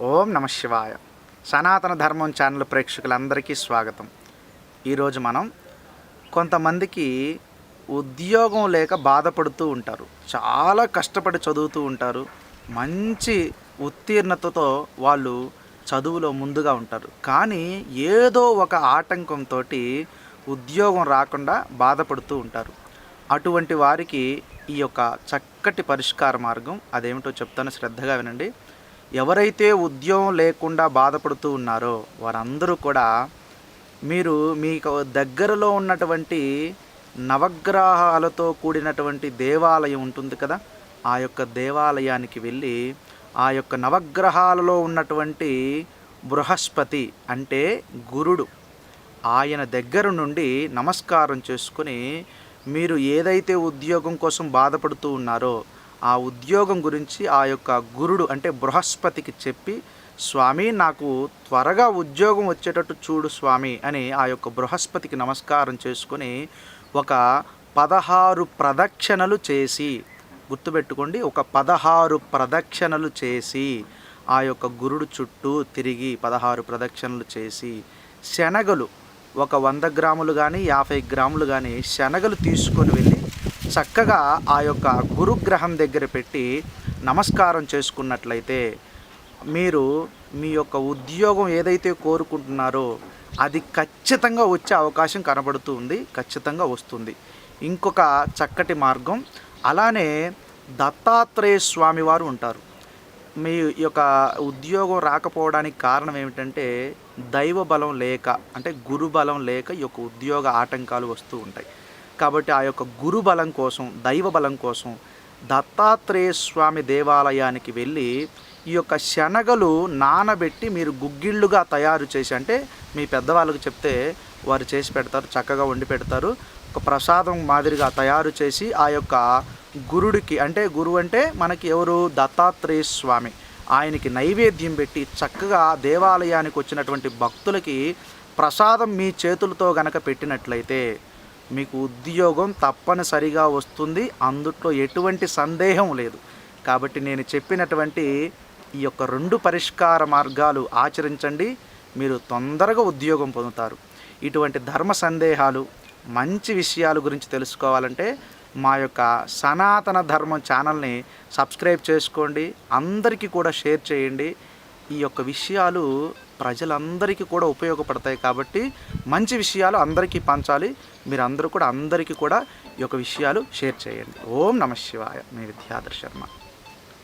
ఓం నమ శివాయ. సనాతన ధర్మం ఛానల్ ప్రేక్షకులందరికీ స్వాగతం. ఈరోజు మనం కొంతమందికి ఉద్యోగం లేక బాధపడుతూ ఉంటారు. చాలా కష్టపడి చదువుతూ ఉంటారు. మంచి ఉత్తీర్ణతతో వాళ్ళు చదువులో ముందుగా ఉంటారు. కానీ ఏదో ఒక ఆటంకంతో ఉద్యోగం రాకుండా బాధపడుతూ ఉంటారు. అటువంటి వారికి ఈ యొక్క చక్కటి పరిష్కార మార్గం అదేమిటో చెప్తాను. శ్రద్ధగా వినండి. ఎవరైతే ఉద్యోగం లేకుండా బాధపడుతూ ఉన్నారో వారందరూ కూడా మీరు మీకు దగ్గరలో ఉన్నటువంటి నవగ్రహాలతో కూడినటువంటి దేవాలయం ఉంటుంది కదా? ఆ యొక్క దేవాలయానికి వెళ్ళి ఆ యొక్క నవగ్రహాలలో ఉన్నటువంటి బృహస్పతి అంటే గురుడు ఆయన దగ్గర నుండి నమస్కారం చేసుకుని మీరు ఏదైతే ఉద్యోగం కోసం బాధపడుతూ ఉన్నారో ఆ ఉద్యోగం గురించి ఆ యొక్క గురుడు అంటే బృహస్పతికి చెప్పి స్వామి నాకు త్వరగా ఉద్యోగం వచ్చేటట్టు చూడు స్వామి అని ఆ యొక్క బృహస్పతికి నమస్కారం చేసుకొని ఒక పదహారు ప్రదక్షిణలు చేసి గుర్తుపెట్టుకోండి ఒక పదహారు ప్రదక్షిణలు చేసి ఆ యొక్క గురుడు చుట్టూ తిరిగి పదహారు ప్రదక్షిణలు చేసి శనగలు ఒక వంద గ్రాములు కానీ యాభై గ్రాములు కానీ శనగలు తీసుకొని వెళ్ళి చక్కగా ఆ యొక్క గురుగ్రహం దగ్గర పెట్టి నమస్కారం చేసుకున్నట్లయితే మీరు మీ యొక్క ఉద్యోగం ఏదైతే కోరుకుంటున్నారో అది ఖచ్చితంగా వచ్చే అవకాశం కనబడుతూ ఉంది ఖచ్చితంగా వస్తుంది. ఇంకొక చక్కటి మార్గం అలానే దత్తాత్రేయ స్వామి వారు ఉంటారు. మీ యొక్క ఉద్యోగం రాకపోవడానికి కారణం ఏమిటంటే దైవ బలం లేక అంటే గురు బలం లేక ఈ యొక్క ఉద్యోగ ఆటంకాలు వస్తూ ఉంటాయి. కాబట్టి ఆ యొక్క గురు బలం కోసం దైవ బలం కోసం దత్తాత్రేయ స్వామి దేవాలయానికి వెళ్ళి ఈ యొక్క శనగలు నానబెట్టి మీరు గుగ్గిళ్ళుగా తయారు చేసి అంటే మీ పెద్దవాళ్ళకు చెప్తే వారు చేసి పెడతారు చక్కగా వండి పెడతారు ఒక ప్రసాదం మాదిరిగా తయారు చేసి ఆ యొక్క గురుడికి అంటే గురువు అంటే మనకి ఎవరు? దత్తాత్రేయ స్వామి. ఆయనకి నైవేద్యం పెట్టి చక్కగా దేవాలయానికి వచ్చినటువంటి భక్తులకి ప్రసాదం మీ చేతులతో గనక పెట్టినట్లయితే మీకు ఉద్యోగం తప్పనిసరిగా వస్తుంది. అందుట్లో ఎటువంటి సందేహం లేదు. కాబట్టి నేను చెప్పినటువంటి ఈ యొక్క రెండు పరిష్కార మార్గాలు ఆచరించండి. మీరు తొందరగా ఉద్యోగం పొందుతారు. ఇటువంటి ధర్మ సందేహాలు మంచి విషయాల గురించి తెలుసుకోవాలంటే మా యొక్క సనాతన ధర్మం ఛానల్ని సబ్స్క్రైబ్ చేసుకోండి. అందరికీ కూడా షేర్ చేయండి. ఈ యొక్క విషయాలు ప్రజలందరికీ కూడా ఉపయోగపడతాయి కాబట్టి మంచి విషయాలు అందరికీ పంచాలి. మీరు అందరూ కూడా అందరికీ కూడా ఈ యొక్క విషయాలు షేర్ చేయండి. ఓం నమ శివాయ. మీ విద్యాధర్ శర్మ.